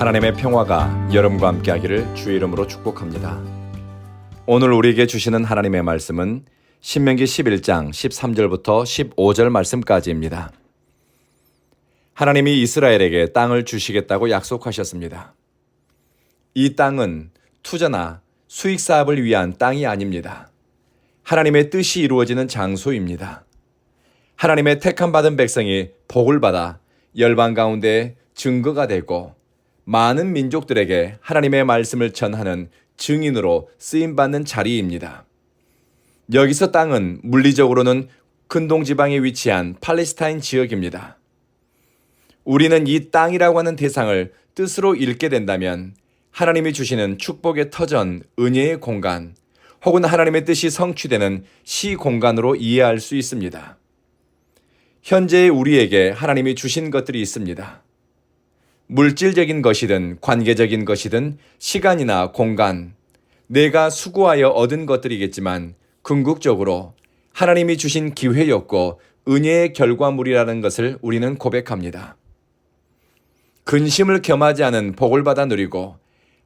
하나님의 평화가 여러분과 함께하기를 주의 이름으로 축복합니다. 오늘 우리에게 주시는 하나님의 말씀은 신명기 11장 13절부터 15절 말씀까지입니다. 하나님이 이스라엘에게 땅을 주시겠다고 약속하셨습니다. 이 땅은 투자나 수익 사업을 위한 땅이 아닙니다. 하나님의 뜻이 이루어지는 장소입니다. 하나님의 택함 받은 백성이 복을 받아 열방 가운데 증거가 되고 많은 민족들에게 하나님의 말씀을 전하는 증인으로 쓰임 받는 자리입니다. 여기서 땅은 물리적으로는 근동 지방에 위치한 팔레스타인 지역입니다. 우리는 이 땅이라고 하는 대상을 뜻으로 읽게 된다면 하나님이 주시는 축복의 터전, 은혜의 공간, 혹은 하나님의 뜻이 성취되는 시 공간으로 이해할 수 있습니다. 현재의 우리에게 하나님이 주신 것들이 있습니다. 물질적인 것이든 관계적인 것이든 시간이나 공간, 내가 수고하여 얻은 것들이겠지만 궁극적으로 하나님이 주신 기회였고 은혜의 결과물이라는 것을 우리는 고백합니다. 근심을 겸하지 않은 복을 받아 누리고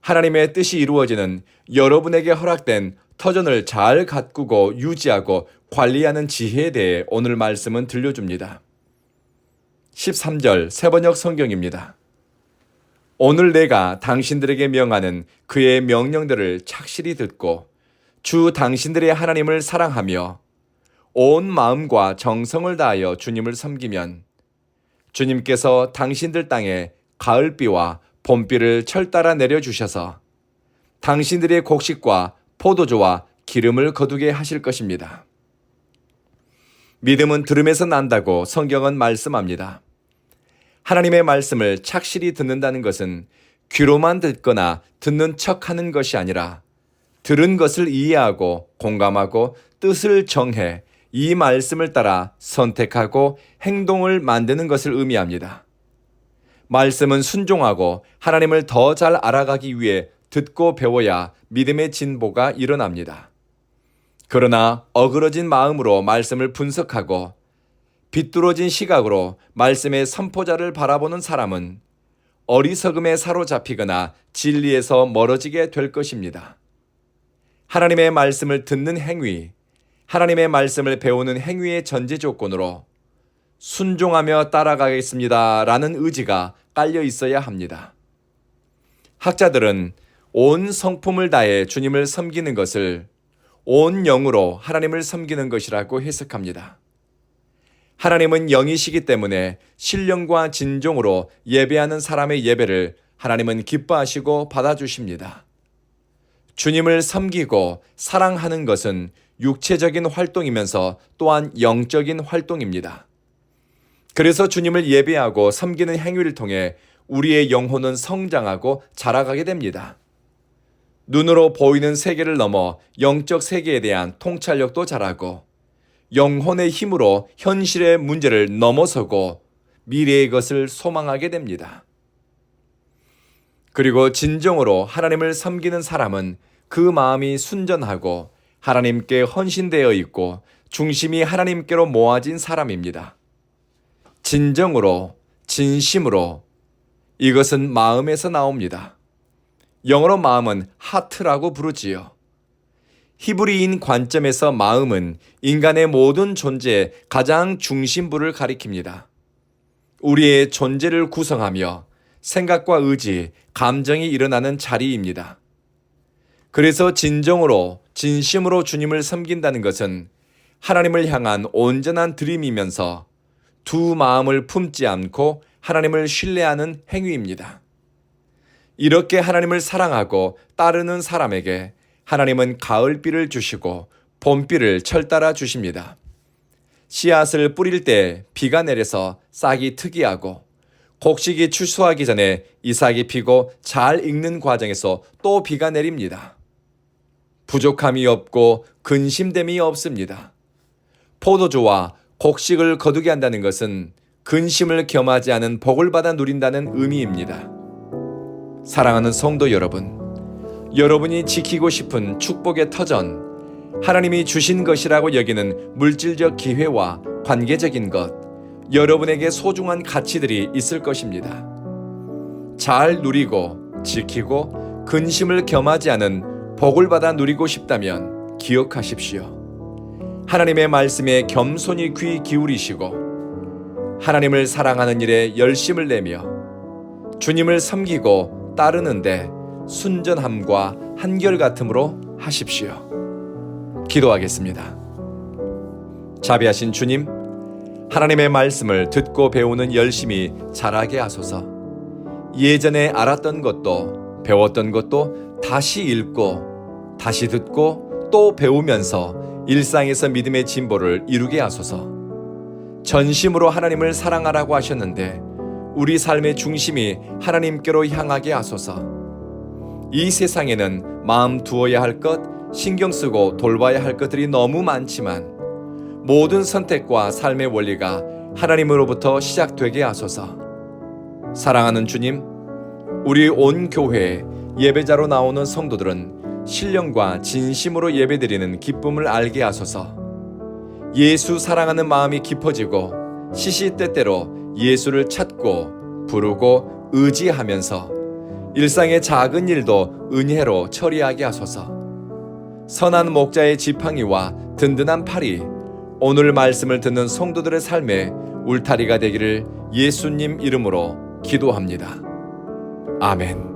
하나님의 뜻이 이루어지는 여러분에게 허락된 터전을 잘 가꾸고 유지하고 관리하는 지혜에 대해 오늘 말씀은 들려줍니다. 13절 세번역 성경입니다. 오늘 내가 당신들에게 명하는 그의 명령들을 착실히 듣고 주 당신들의 하나님을 사랑하며 온 마음과 정성을 다하여 주님을 섬기면 주님께서 당신들 땅에 가을비와 봄비를 철따라 내려주셔서 당신들의 곡식과 포도주와 기름을 거두게 하실 것입니다. 믿음은 들음에서 난다고 성경은 말씀합니다. 하나님의 말씀을 착실히 듣는다는 것은 귀로만 듣거나 듣는 척 하는 것이 아니라 들은 것을 이해하고 공감하고 뜻을 정해 이 말씀을 따라 선택하고 행동을 만드는 것을 의미합니다. 말씀은 순종하고 하나님을 더 잘 알아가기 위해 듣고 배워야 믿음의 진보가 일어납니다. 그러나 어그러진 마음으로 말씀을 분석하고 비뚤어진 시각으로 말씀의 선포자를 바라보는 사람은 어리석음에 사로잡히거나 진리에서 멀어지게 될 것입니다. 하나님의 말씀을 듣는 행위, 하나님의 말씀을 배우는 행위의 전제 조건으로 순종하며 따라가겠습니다. 라는 의지가 깔려 있어야 합니다. 학자들은 온 성품을 다해 주님을 섬기는 것을 온 영으로 하나님을 섬기는 것이라고 해석합니다. 하나님은 영이시기 때문에 신령과 진정으로 예배하는 사람의 예배를 하나님은 기뻐하시고 받아주십니다. 주님을 섬기고 사랑하는 것은 육체적인 활동이면서 또한 영적인 활동입니다. 그래서 주님을 예배하고 섬기는 행위를 통해 우리의 영혼은 성장하고 자라가게 됩니다. 눈으로 보이는 세계를 넘어 영적 세계에 대한 통찰력도 자라고 영혼의 힘으로 현실의 문제를 넘어서고 미래의 것을 소망하게 됩니다. 그리고 진정으로 하나님을 섬기는 사람은 그 마음이 순전하고 하나님께 헌신되어 있고 중심이 하나님께로 모아진 사람입니다. 진정으로, 진심으로 이것은 마음에서 나옵니다. 영어로 마음은 하트라고 부르지요. 히브리인 관점에서 마음은 인간의 모든 존재의 가장 중심부를 가리킵니다. 우리의 존재를 구성하며 생각과 의지, 감정이 일어나는 자리입니다. 그래서 진정으로, 진심으로 주님을 섬긴다는 것은 하나님을 향한 온전한 드림이면서 두 마음을 품지 않고 하나님을 신뢰하는 행위입니다. 이렇게 하나님을 사랑하고 따르는 사람에게 하나님은 가을비를 주시고 봄비를 철따라 주십니다. 씨앗을 뿌릴 때 비가 내려서 싹이 특이하고 곡식이 출소하기 전에 이삭이 피고 잘 익는 과정에서 또 비가 내립니다. 부족함이 없고 근심됨이 없습니다. 포도주와 곡식을 거두게 한다는 것은 근심을 겸하지 않은 복을 받아 누린다는 의미입니다. 사랑하는 성도 여러분, 여러분이 지키고 싶은 축복의 터전, 하나님이 주신 것이라고 여기는 물질적 기회와 관계적인 것, 여러분에게 소중한 가치들이 있을 것입니다. 잘 누리고 지키고 근심을 겸하지 않은 복을 받아 누리고 싶다면 기억하십시오. 하나님의 말씀에 겸손히 귀 기울이시고 하나님을 사랑하는 일에 열심을 내며 주님을 섬기고 따르는데 순전함과 한결같음으로 하십시오. 기도하겠습니다. 자비하신 주님, 하나님의 말씀을 듣고 배우는 열심히 자라게 하소서. 예전에 알았던 것도 배웠던 것도 다시 읽고 다시 듣고 또 배우면서 일상에서 믿음의 진보를 이루게 하소서. 전심으로 하나님을 사랑하라고 하셨는데 우리 삶의 중심이 하나님께로 향하게 하소서. 이 세상에는 마음 두어야 할 것, 신경 쓰고 돌봐야 할 것들이 너무 많지만 모든 선택과 삶의 원리가 하나님으로부터 시작되게 하소서. 사랑하는 주님, 우리 온 교회에 예배자로 나오는 성도들은 신령과 진심으로 예배드리는 기쁨을 알게 하소서. 예수 사랑하는 마음이 깊어지고 시시때때로 예수를 찾고 부르고 의지하면서 일상의 작은 일도 은혜로 처리하게 하소서. 선한 목자의 지팡이와 든든한 팔이 오늘 말씀을 듣는 성도들의 삶에 울타리가 되기를 예수님 이름으로 기도합니다. 아멘.